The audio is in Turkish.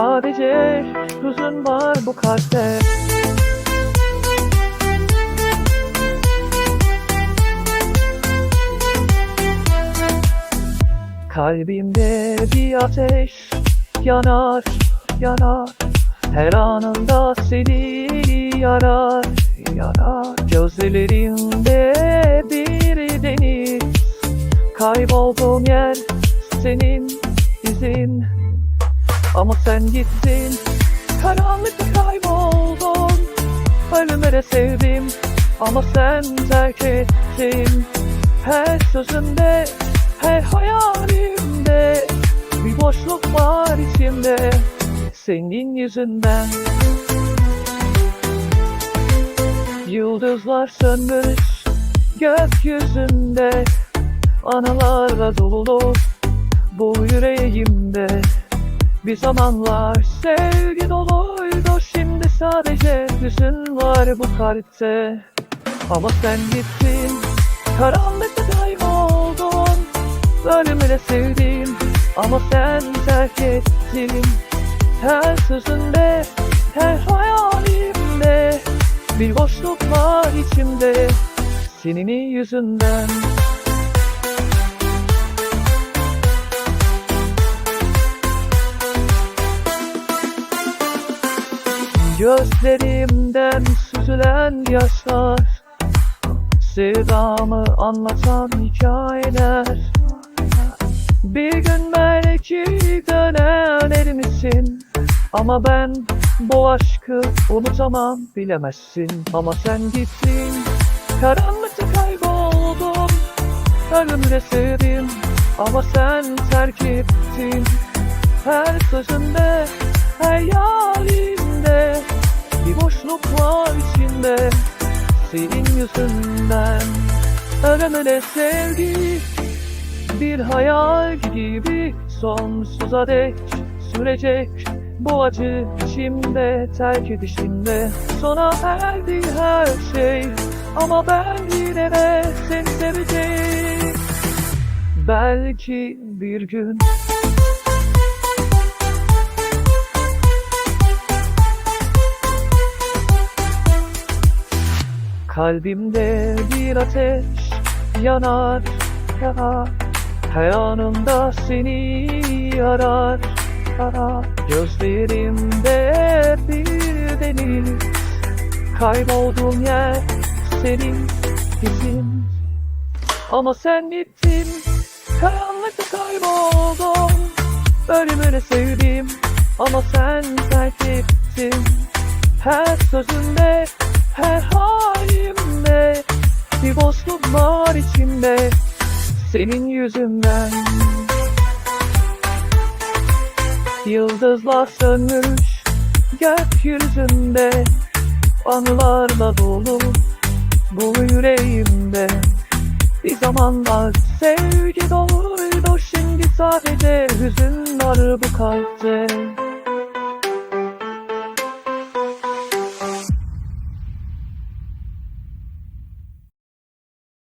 Sadece hüzün var bu kalpte. Kalbimde bir ateş yanar, yanar. Her anında seni yarar, yarar. Gözlerimde bir deniz. Kaybolduğum yer senin izin Ama sen gittin Karanlıkta kayboldun. Ölüme de sevdim Ama sen terk ettin. Her sözümde Her hayalimde Bir boşluk var içimde Senin yüzünden. Yıldızlar sönmüş Gökyüzünde Anılarla dolu bu yüreğimde Bir zamanlar sevgi doluydu Şimdi sadece hüzün var bu kalpte Ama sen gittin Karanlıkta kayboldun. Ölümüne sevdim Ama sen terk ettin. Her sözünde Her hayalimde Bir boşluk var içimde. Senin yüzünden Gözlerimden süzülen yaşlar Sevdamı anlatan hikayeler. Bir gün belki döner misin Ama ben bu aşkı unutamam bilemezsin. Ama sen gittin karanlıkta kayboldum Ölümle sevdim ama sen terk ettin. Her sözünde hayalimde Boşluk var içinde. Senin yüzünden Ölümle sevgi Bir hayal gibi sonsuza dek sürecek. Bu acı içimde terk edişimde. Sona erdi her şey Ama ben yine de seni seveceğim. Belki bir gün Kalbimde bir ateş yanar, yanar. Her anımda seni arar, arar. Gözlerimde bir deniz. Kaybolduğum yer senin izin Ama sen gittin Karanlıkta kayboldum Ölümüne sevdim Ama sen terk ettin. Her sözünde Her halimde Bir boşluk var içimde Senin yüzünden. Yıldızlar sönmüş Gökyüzünde Anılarla dolu Bu yüreğimde. Bir zamanlar sevgi doluydu Şimdi sadece hüzün var bu kalpte